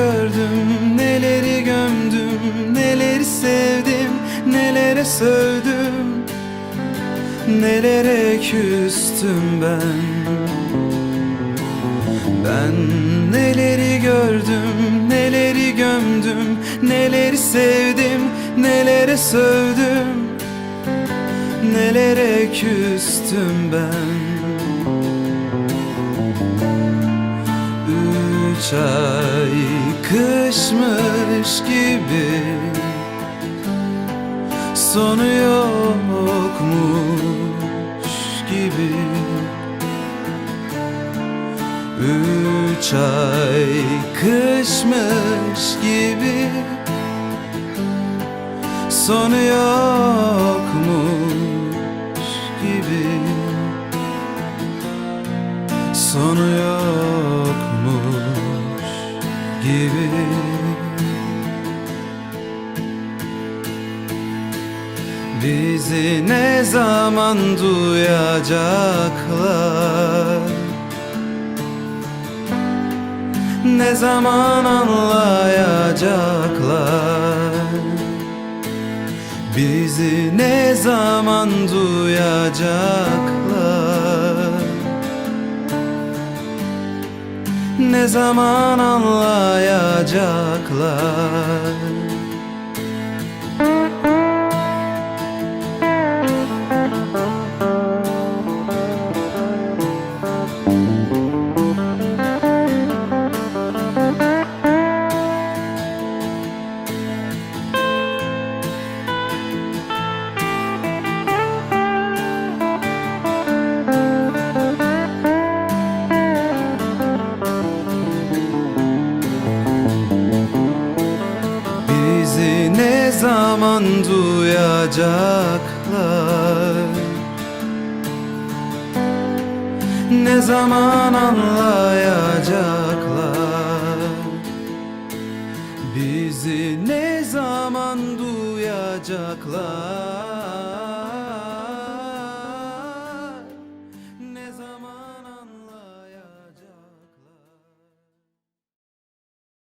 gördüm Neleri gömdüm Neleri sevdim Nelere sövdüm Nelere küstüm ben. Ben neleri gördüm Neleri gömdüm Neleri sevdim Nelere sövdüm Nelere küstüm ben. Üç kışmış gibi. Sonu yokmuş gibi. Üç ay kışmış gibi. Sonu yokmuş gibi. Sonu yokmuş gibi. Bizi ne zaman duyacaklar? Ne zaman anlayacaklar? Bizi ne zaman duyacaklar Ne zaman anlayacaklar zaman duyacaklar? Ne zaman anlayacaklar? Bizi ne zaman duyacaklar